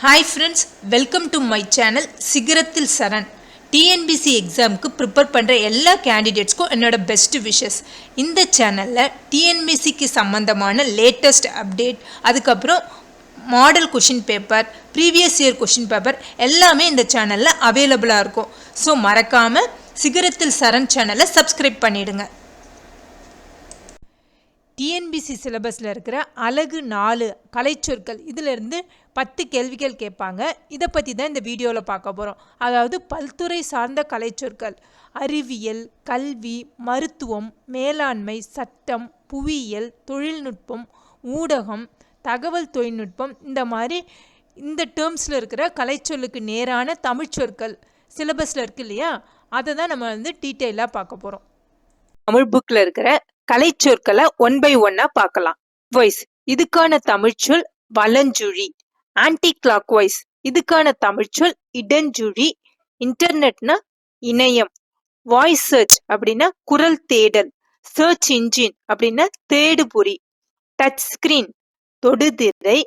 Hi friends welcome to my channel சிகரத்தில் சரண் TNPSC எக்ஸாமுக்கு prepare பண்ணுற எல்லா கேண்டிடேட்ஸ்க்கும் என்னோட பெஸ்ட் விஷஸ் இந்த சேனலில் டிஎன்பிசிக்கு சம்மந்தமான லேட்டஸ்ட் அப்டேட் அதுக்கப்புறம் model question paper previous year question paper எல்லாமே இந்த சேனலில் அவைலபிளாக இருக்கும் ஸோ மறக்காமல் சிகரத்தில் சரண் சேனலை சப்ஸ்கிரைப் பண்ணிவிடுங்க டிஎன்பிசி சிலபஸில் இருக்கிற அழகு நாலு கலைச்சொற்கள் இதிலிருந்து பத்து கேள்விகள் கேட்பாங்க. இதை பற்றி தான் இந்த வீடியோவில் பார்க்க போகிறோம் அதாவது பல்துறை சார்ந்த கலைச்சொற்கள் அறிவியல் கல்வி மருத்துவம் மேலாண்மை சட்டம் புவியியல் தொழில்நுட்பம் ஊடகம் தகவல் தொழில்நுட்பம் இந்த மாதிரி இந்த டேர்ம்ஸில் இருக்கிற கலைச்சொல்லுக்கு நேரான தமிழ்ச்சொற்கள் சிலபஸில் இருக்கு இல்லையா? அதை தான் நம்ம வந்து டீட்டெயிலாக பார்க்க போகிறோம் தமிழ் புக்கில் இருக்கிற கலைச்சொற்களை ஒன் பை ஒன்னா பார்க்கலாம். வைஸ் இதுக்கான தமிழ்ச்சொல் வலஞ்சுழி. ஆன்டி கிளாக் வைஸ் இதுக்கான தமிழ்ச்சொல் இடஞ்சுழி. இன்டர்நெட்னா இணையம். வாய்ஸ் சர்ச் அப்படின்னா குரல் தேடல். சர்ச் இன்ஜின் அப்படின்னா தேடுபொறி. டச் ஸ்கிரீன் தொடுதிரை.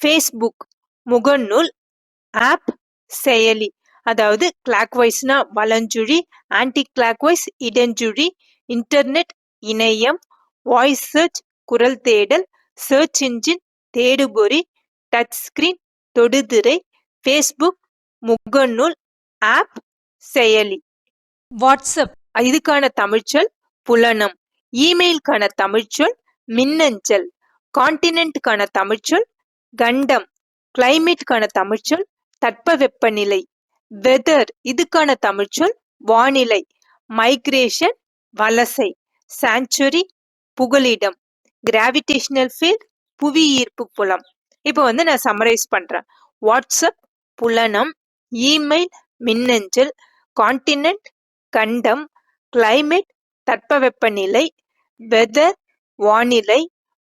ஃபேஸ்புக் முகநூல். ஆப் செயலி. அதாவது கிளாக் வைஸ்னா வலஞ்சுழி. ஆன்டி கிளாக் வைஸ் இடஞ்சுழி. இன்டர்நெட் இணையம் வாய்ஸ் சர்ச் குரல் தேடல் சர்ச் இன்ஜின் தேடுபொறி டச் ஸ்கிரீன் தொடுதிரை ஃபேஸ்புக் முகநூல் ஆப் செயலி. வாட்ஸ்அப். இதுக்கான தமிழ்ச்சொல் புலனம். இமெயிலுக்கான தமிழ்ச்சொல் மின்னஞ்சல். கான்டினென்ட்டுக்கான தமிழ்ச்சொல் கண்டம். கிளைமேட்டுக்கான தமிழ்ச்சொல் தட்பவெப்பநிலை. வெதர் இதுக்கான தமிழ்ச்சொல் வானிலை. மைக்ரேஷன் வலசை. சாங்சுரி புகலிடம். கிராவிடேஷனல் ஃபீல்ட் புவி ஈர்ப்பு புலம். இப்போ வந்து நான் சம்மரைஸ் பண்ணுறேன் வாட்ஸ்அப் புலனம் இமெயில் மின்னஞ்சல் கான்டினென்ட் கண்டம் கிளைமேட் தட்பவெப்பநிலை வெதர் வானிலை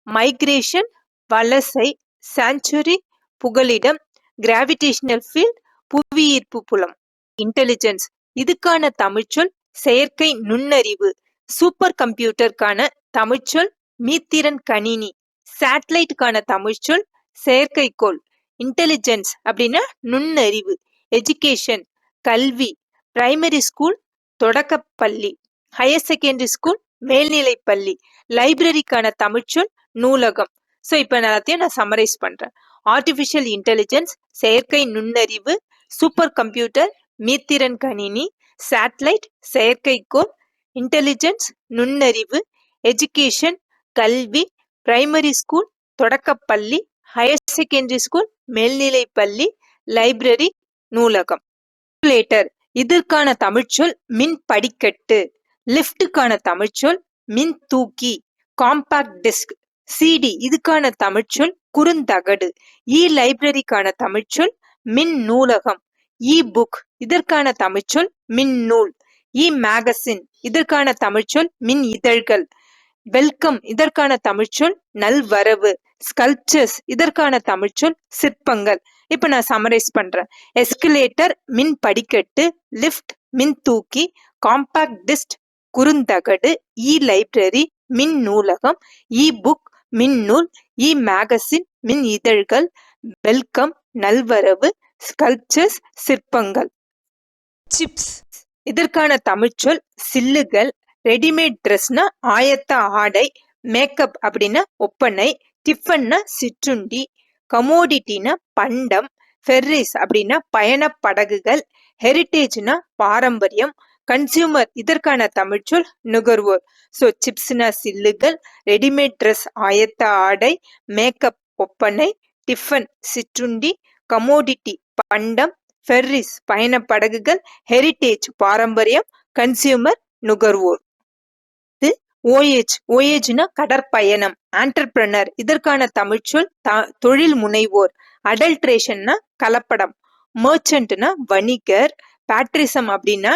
மைக்ரேஷன் வலசை சாங்சுரி புகலிடம். கிராவிடேஷனல் ஃபீல்ட் புவி ஈர்ப்பு புலம். இன்டெலிஜென்ஸ் இதுக்கான தமிழ்ச்சொல் செயற்கை நுண்ணறிவு. சூப்பர் கம்ப்யூட்டருக்கான தமிழ்ச்சொல் மீத்திறன் கணினி. சேட்டலைட்டுக்கான தமிழ்ச்சொல் செயற்கைக்கோள் இன்டெலிஜென்ஸ் அப்படின்னா நுண்ணறிவு எஜுகேஷன் கல்வி பிரைமரி ஸ்கூல் தொடக்கப்பள்ளி ஹையர் செகண்டரி ஸ்கூல் மேல்நிலை பள்ளி லைப்ரரிக்கான தமிழ்ச்சொல் நூலகம். ஸோ இப்போ எல்லாத்தையும் நான் சம்மரைஸ் பண்ணுறேன் ஆர்டிஃபிஷியல் இன்டெலிஜென்ஸ் செயற்கை நுண்ணறிவு சூப்பர் கம்ப்யூட்டர் மீத்திறன் கணினி சேட்டலைட் செயற்கைக்கோள் இன்டெலிஜென்ஸ் நுண்ணறிவு எஜுகேஷன் கல்வி பிரைமரி ஸ்கூல் தொடக்கப்பள்ளி ஹையர் செகண்டரி ஸ்கூல் மேல்நிலை பள்ளி லைப்ரரி நூலகம். லேட்டர் இதற்கான தமிழ்ச்சொல் மின் படிக்கட்டு. லிஃப்ட்டுக்கான தமிழ்ச்சொல் மின் தூக்கி. காம்பாக்ட் டிஸ்க் சிடி இதுக்கான தமிழ்ச்சொல் குறுந்தகடு. இ லைப்ரரிக்கான தமிழ்ச்சொல் மின் நூலகம். இ புக் இதற்கான தமிழ்ச்சொல் மின் நூல். இ மேகசின் இதற்கான தமிழ்ச்சொல் மின் இதழ்கள். வெல்கம். இதற்கான தமிழ்ச்சொல் நல்வரவு. ஸ்கல்ப்சர்ஸ். இதற்கான தமிழ்ச்சொல் சிற்பங்கள். இப்ப நான் சமரைஸ் பண்றேன். எஸ்கலேட்டர் மின் படிக்கட்டு. லிஃப்ட் மின் தூக்கி. காம்பாக்ட் டிஸ்ட் குறுந்தகடு. இ லைப்ரரி மின் நூலகம். இ புக் மின் நூல். இ மேகசின் மின் இதழ்கள். வெல்கம் நல்வரவு. ஸ்கல்ப்சர்ஸ் சிற்பங்கள். சிப்ஸ் இதற்கான தமிழ்ச்சொல் சில்லுகள் ரெடிமேட் ட்ரெஸ்னா ஆயத்த ஆடை மேக்கப் அப்படின்னா ஒப்பனை டிஃபன்னா சிற்றுண்டி கமோடிட்டினா பண்டம் ஃபெர்ரிஸ் அப்படின்னா பயண படகுகள் ஹெரிட்டேஜ்னா பாரம்பரியம் கன்சியூமர் இதற்கான தமிழ்ச்சொல் நுகர்வோர். ஸோ சிப்ஸ்னா சில்லுகள் ரெடிமேட் ட்ரெஸ் ஆயத்த ஆடை மேக்கப் ஒப்பனை டிஃபன் சிற்றுண்டி கமோடிட்டி பண்டம் ஃபெர்ரிஸ் பயண படகுகள் ஹெரிட்டேஜ் பாரம்பரியம் கன்சியூமர் நுகர்வோர். இது ஓஏஜ் ஓஏஜ்னா கடற்பயணம் ஆண்டர்பிரனர் இதற்கான தமிழ்ச்சொல் தொழில் முனைவோர். அடல்ட்ரேஷன்னா கலப்படம். மர்ச்சன்ட்னா வணிகர். பேட்ரிசம் அப்படின்னா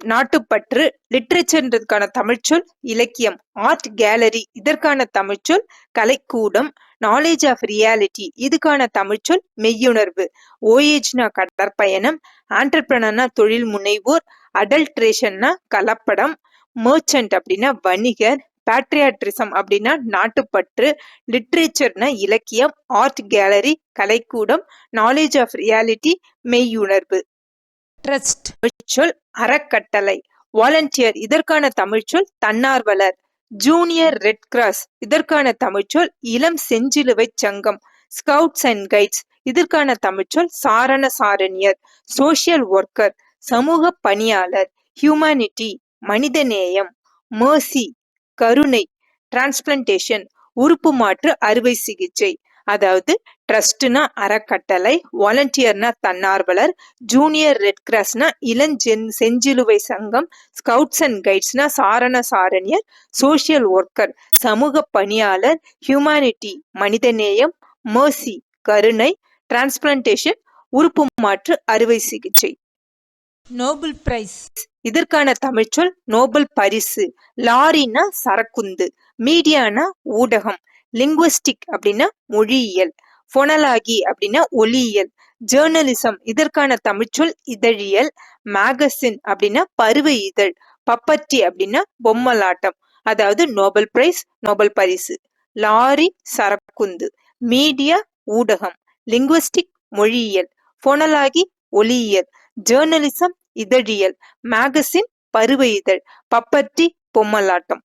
நாட்டுப்பற்று லிட்ரேச்சர்ன்றதுக்கான தமிழ்ச்சொல் இலக்கியம் ஆர்ட் கேலரி இதற்கான தமிழ்ச்சொல் கலைக்கூடம் நாலேஜ் ஆஃப் ரியாலிட்டி இதுக்கான தமிழ்ச்சொல் மெய்யுணர்வு ஓஏஜ்னா கடற்பயணம் ஆண்டர்பிரனர்னா தொழில் முனைவோர் அடல்ட்ரேஷன்னா கலப்படம் மர்ச்சன்ட் அப்படின்னா வணிகர் பேட்ரியாட்ரிசம் அப்படின்னா நாட்டுப்பற்று லிட்ரேச்சர்னா இலக்கியம் ஆர்ட் கேலரி கலைக்கூடம் நாலேஜ் ஆஃப் ரியாலிட்டி மெய்யுணர்வு. ட்ரஸ்ட் சொல் அறக்கட்டளை. வாலண்டியர் இதற்கான தமிழ்ச்சொல் தன்னார்வலர். ஜூனியர் ரெட் கிராஸ் இதற்கான தமிழ்ச்சொல் இளம் செஞ்சிலுவை சங்கம். ஸ்கவுட்ஸ் அண்ட் கைட்ஸ் இதற்கான தமிழ்ச்சொல் சாரண சாரணியர். சோஷியல் ஒர்க்கர் சமூக பணியாளர். ஹியூமனிட்டி மனிதநேயம் மேர்சி கருணை. டிரான்ஸ்பிளன்டேஷன் உறுப்பு மாற்று அறுவை சிகிச்சை. அதாவது ட்ரஸ்ட்னா அறக்கட்டளை வாலண்டியர்னா தன்னார்வலர் ஜூனியர் ரெட் கிராஸ்னா இளஞ்சென் செஞ்சிலுவை சங்கம் ஸ்கவுட்ஸ் அண்ட் கைட்ஸ்னா சாரண சாரணியர் சோஷியல் ஒர்க்கர் சமூக பணியாளர் ஹியூமனிட்டி மனிதநேயம் mercy கருணை டிரான்ஸ்பிளன்டேஷன் உறுப்பு மாற்று அறுவை சிகிச்சை. Nobel prize. இதற்கான தமிழ்ச்சொல் நோபல் பரிசு. லாரினா சரக்குந்து மீடியானா ஊடகம். லிங்குவஸ்டிக் அப்படின்னா மொழியியல் ஃபொனலாகி அப்படின்னா ஒலியியல் ஜேர்னலிசம் இதற்கான தமிழ்ச்சொல் இதழியல் மேகசின் அப்படின்னா பருவ இதழ் பப்பட்டி அப்படின்னா பொம்மலாட்டம் அதாவது நோபல் பிரைஸ் நோபல் பரிசு லாரி சரக்குந்து மீடியா ஊடகம் லிங்குவஸ்டிக் மொழியியல் ஃபோனலாகி ஒலியியல் ஜேர்னலிசம் இதழியல் மேகசின் பருவ இதழ் பப்பட்டி பொம்மலாட்டம்.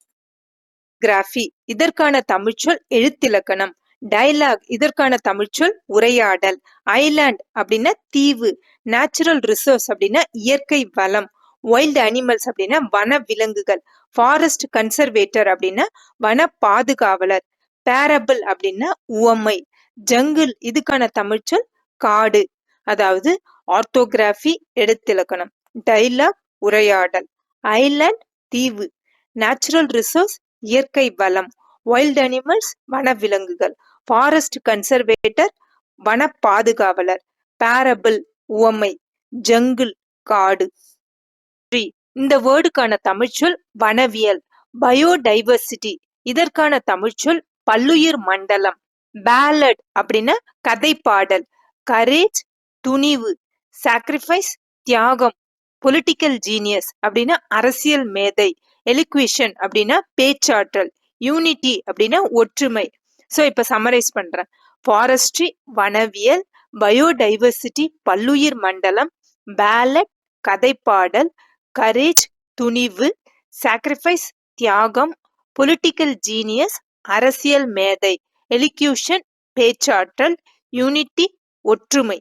கிராஃபி. இதற்கான தமிழ்ச்சொல் எழுத்திலக்கணம். டைலாக் இதற்கான தமிழ்ச்சொல் உரையாடல். ஐலாண்ட் அப்படின்னா தீவு. நேச்சுரல் ரிசோர்ஸ் அப்படின்னா இயற்கை வளம். வைல்டு அனிமல்ஸ் அப்படின்னா வன விலங்குகள். ஃபாரஸ்ட் கன்சர்வேட்டர் அப்படின்னா வன பாதுகாவலர். பேரபிள் அப்படின்னா உவமை. ஜங்கிள். இதுக்கான தமிழ்ச்சொல் காடு. அதாவது ஆர்த்தோகிராஃபி எழுத்திலக்கணம். டைலாக் உரையாடல். ஐலாண்ட் தீவு. நேச்சுரல் ரிசோர்ஸ் இயற்கை வளம் வைல்ட் அனிமல்ஸ் வனவிலங்குகள் ஃபாரஸ்ட் கன்சர்வேட்டர் வன பாதுகாவலர் பேரபிள் உவமை ஜங்கிள் காடு. இந்த வேர்டுக்கான தமிழ்ச்சொல் வனவியல் பயோடைவர்சிட்டி இதற்கான தமிழ்ச்சொல் பல்லுயிர் மண்டலம் பேலட் அப்படின்னா கதை பாடல் கரேஜ் துணிவு சாக்ரிஃபைஸ் தியாகம் பொலிட்டிக்கல் ஜீனியஸ் அப்படின்னா அரசியல் மேதை. எலிக்விஷன் அப்படின்னா பேச்சாற்றல் யூனிட்டி அப்படின்னா ஒற்றுமை. ஸோ இப்போ சம்மரைஸ் பண்றேன். ஃபாரஸ்ட்ரி வனவியல் பயோடைவர்சிட்டி பல்லுயிர் மண்டலம் பேலட் கதைப்பாடல் கரேஜ் துணிவு சாக்ரிஃபைஸ் தியாகம் பொலிட்டிக்கல் ஜீனியஸ் அரசியல் மேதை எலிக்யூஷன் பேச்சாற்றல் யூனிட்டி ஒற்றுமை.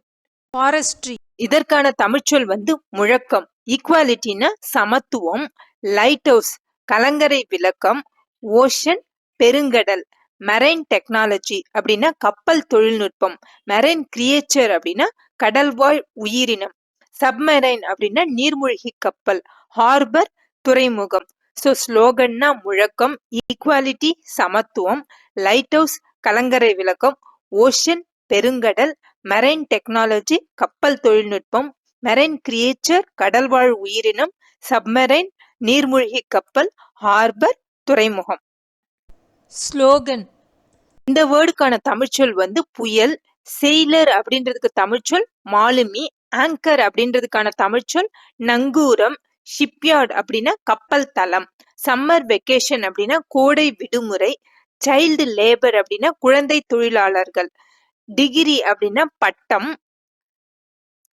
ஃபாரஸ்ட்ரி இதற்கான தமிழ்ச்சொல் வந்து முழக்கம். ஈக்குவாலிட்டினா சமத்துவம் லைட் ஹவுஸ் கலங்கரை விளக்கம் ஓஷன் பெருங்கடல் மெரைன் டெக்னாலஜி அப்படின்னா கப்பல் தொழில்நுட்பம் மெரைன் கிரியேச்சர் அப்படின்னா கடல்வாழ் உயிரினம் சப்மெரைன் அப்படின்னா நீர்மூழ்கி கப்பல் ஹார்பர் துறைமுகம். ஸோ ஸ்லோகன்னா முழக்கம் ஈக்குவாலிட்டி சமத்துவம் லைட் ஹவுஸ் கலங்கரை விளக்கம் ஓஷன் பெருங்கடல் மெரைன் டெக்னாலஜி கப்பல் தொழில்நுட்பம் மெரைன் கிரியேச்சர் கடல்வாழ் உயிரினம் சப்மெரைன் நீர்மூழ்கி கப்பல் ஹார்பர் துறைமுகம். ஸ்லோகன். இந்த வேர்டுக்கான தமிழ்ச்சொல் வந்து புயல் செயிலர் அப்படின்றதுக்கு தமிழ்ச்சொல் மாலுமி ஆங்கர் அப்படின்றதுக்கான தமிழ்ச்சொல் நங்கூரம் ஷிப்யார்ட் அப்படின்னா கப்பல் தளம் சம்மர் வெக்கேஷன் அப்படின்னா கோடை விடுமுறை சைல்டு லேபர் அப்படின்னா குழந்தை தொழிலாளர்கள் டிகிரி அப்படின்னா பட்டம்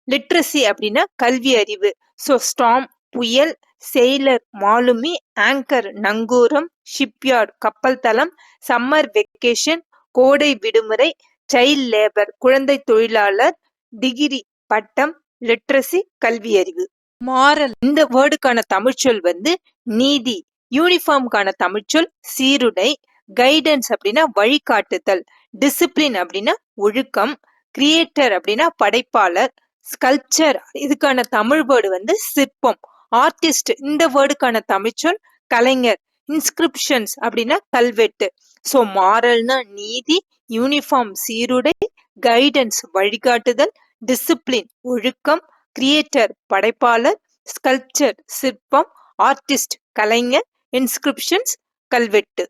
லிட்ரஸி அப்படின்னா கல்வி அறிவு. ஸோ ஸ்டாம் புயல் செயிலர் மாலுமி ஆங்கர் நங்கூரம் ஷிப்யார்ட் கப்பல் தளம் சம்மர் வெக்கேஷன் கோடை விடுமுறை சைல்ட் லேபர் குழந்தை தொழிலாளர் டிகிரி பட்டம் லிட்ரஸி கல்வி அறிவு. மாரல் இந்த வேர்டுக்கான தமிழ்ச்சொல் வந்து நீதி. யூனிஃபார்முக்கான தமிழ்ச்சொல் சீருடை. கைடன்ஸ் அப்படின்னா வழிகாட்டுதல். டிசிப்ளின் அப்படின்னா ஒழுக்கம். கிரியேட்டர் அப்படின்னா படைப்பாளர். ஸ்கல்ப்சர் இதுக்கான தமிழ் வேர்டு வந்து சிற்பம். ஆர்டிஸ்ட் இந்த வேர்டுக்கான தமிழ்ச்சொல் கலைஞர் இன்ஸ்கிரிப்ஷன்ஸ் அப்படின்னா கல்வெட்டு. ஸோ மாரல்னா நீதி யூனிஃபார்ம் சீருடை கைடன்ஸ் வழிகாட்டுதல் டிசிப்ளின் ஒழுக்கம் கிரியேட்டர் படைப்பாளர் ஸ்கல்ப்சர் சிற்பம் ஆர்டிஸ்ட் கலைஞர் இன்ஸ்கிரிப்ஷன்ஸ் கல்வெட்டு.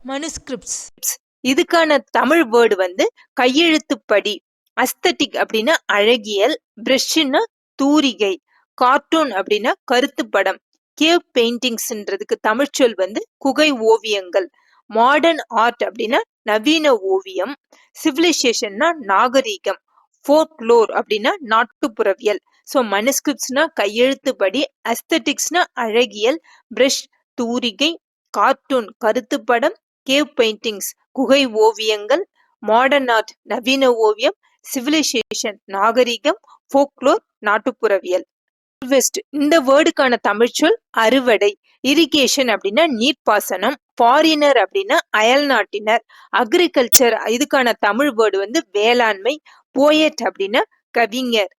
மனுஸ்கிரிப்ட்ஸ் இதுக்கான தமிழ் வேர்டு வந்து கையெழுத்துப்படி அஸ்தட்டிக் அப்படின்னா அழகியல் பிரஷ்னா தூரிகை. கார்ட்டூன் அப்படின்னா கருத்து படம். கேவ் பெயிண்டிங்ஸ்ன்றதுக்கு தமிழ்ச்சொல் வந்து குகை ஓவியங்கள். மாடர்ன் ஆர்ட் அப்படின்னா நவீன ஓவியம். சிவிலைசேஷன்னா நாகரீகம். ஃபோர்க்லோர் அப்படின்னா நாட்டுப்புறவியல். ஸோ மனுஸ்கிரிப்ட்ஸ்னா கையெழுத்துப்படி அஸ்தட்டிக்ஸ்னா அழகியல் பிரஷ் தூரிகை கார்ட்டூன் கருத்துப்படம் கேவ் பெயிண்டிங்ஸ் குகை ஓவியங்கள் மாடர்ன் ஆர்ட் நவீன ஓவியம் சிவிலைசேஷன் நாகரிகம் ஃபோக்லோர் நாட்டுப்புறவியல். ஹார்வெஸ்ட் இந்த வேர்டுக்கான தமிழ்ச்சொல் அறுவடை இரிகேஷன் அப்படின்னா நீர்ப்பாசனம் ஃபாரினர் அப்படின்னா அயல் நாட்டினர் அக்ரிகல்ச்சர் இதுக்கான தமிழ் வேர்டு வந்து வேளாண்மை போயட் அப்படின்னா கவிஞர்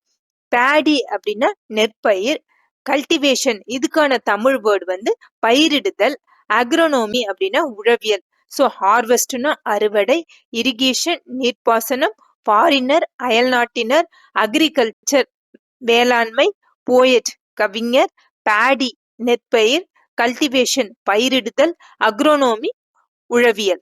பேடி அப்படின்னா நெற்பயிர் கல்டிவேஷன் இதுக்கான தமிழ் வேர்டு வந்து பயிரிடுதல் அக்ரோனோமி அப்படின்னா உழவியல். ஸோ ஹார்வெஸ்ட்னா அறுவடை இரிகேஷன் நீர்ப்பாசனம் ஃபாரினர் அயல்நாட்டினர் அக்ரிகல்ச்சர் வேளாண்மை போயட் கவிஞர் பேடி நெற்பயிர் கல்டிவேஷன் பயிரிடுதல் அக்ரோனோமி உழவியல்.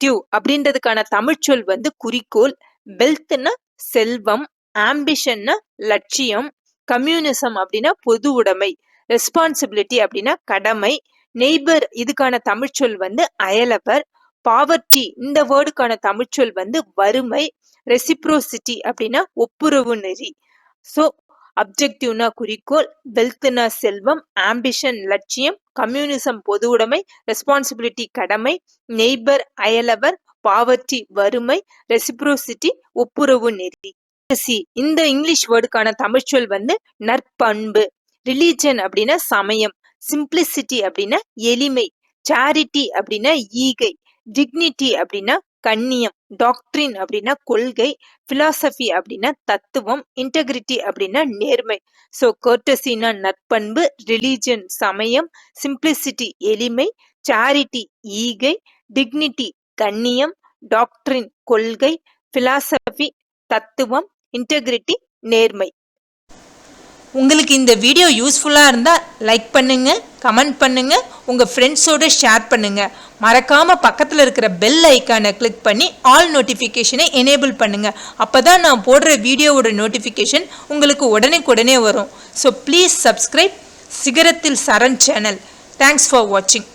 டியூ அப்படின்றதுக்கான தமிழ்ச்சொல் வந்து குறிக்கோள். வெல்த்னா செல்வம் ஆம்பிஷன்னா லட்சியம் கம்யூனிசம் அப்படின்னா பொது உடைமை ரெஸ்பான்சிபிலிட்டி அப்படின்னா கடமை நெய்பர் இதுக்கான தமிழ்ச்சொல் வந்து அயலவர் பாவர்ட்டி இந்த வேர்டுக்கான தமிழ்ச்சொல் வந்து வறுமை ரெசிப்ரோசிட்டி அப்படின்னா ஒப்புரவு நெறி. ஸோ அப்ஜெக்டிவ்னா குறிக்கோள் வெல்த்னா செல்வம் ஆம்பிஷன் லட்சியம் கம்யூனிசம் பொது உடைமை ரெஸ்பான்சிபிலிட்டி கடமை நெய்பர் அயலவர் பாவர்ட்டி வறுமை ரெசிப்ரோசிட்டி ஒப்புரவு நெறி. சி இந்த இங்கிலீஷ் வேர்டுக்கான தமிழ்ச்சொல் வந்து நற்பண்பு ரிலீஜன் அப்படின்னா சமயம் சிம்பிளிசிட்டி அப்படின்னா எளிமை சேரிட்டி அப்படின்னா ஈகை டிக்னிட்டி அப்படின்னா கண்ணியம் டாக்ட்ரின் அப்படின்னா கொள்கை பிலாசபி அப்படின்னா தத்துவம் இன்டெகிரிட்டி அப்படின்னா நேர்மை. ஸோ கர்டசினா நற்பண்பு ரிலீஜன் சமயம் சிம்பிளிசிட்டி எளிமை சேரிட்டி ஈகை டிக்னிட்டி கண்ணியம் டாக்ட்ரின் கொள்கை பிலாசபி தத்துவம் இன்டெகிரிட்டி நேர்மை. உங்களுக்கு இந்த வீடியோ யூஸ்ஃபுல்லாக இருந்தால் லைக் பண்ணுங்கள் கமெண்ட் பண்ணுங்கள் உங்கள் ஃப்ரெண்ட்ஸோடு ஷேர் பண்ணுங்கள் மறக்காமல் பக்கத்தில் இருக்கிற பெல் ஐக்கானை கிளிக் பண்ணி ஆல் நோட்டிஃபிகேஷனை எனேபிள் பண்ணுங்கள் அப்போ தான் நான் போடுற வீடியோவோட நோட்டிஃபிகேஷன் உங்களுக்கு உடனே வரும். ஸோ ப்ளீஸ் சப்ஸ்கிரைப் சிகரத்தில் சரண் சேனல் தேங்க்ஸ் ஃபார் வாட்சிங்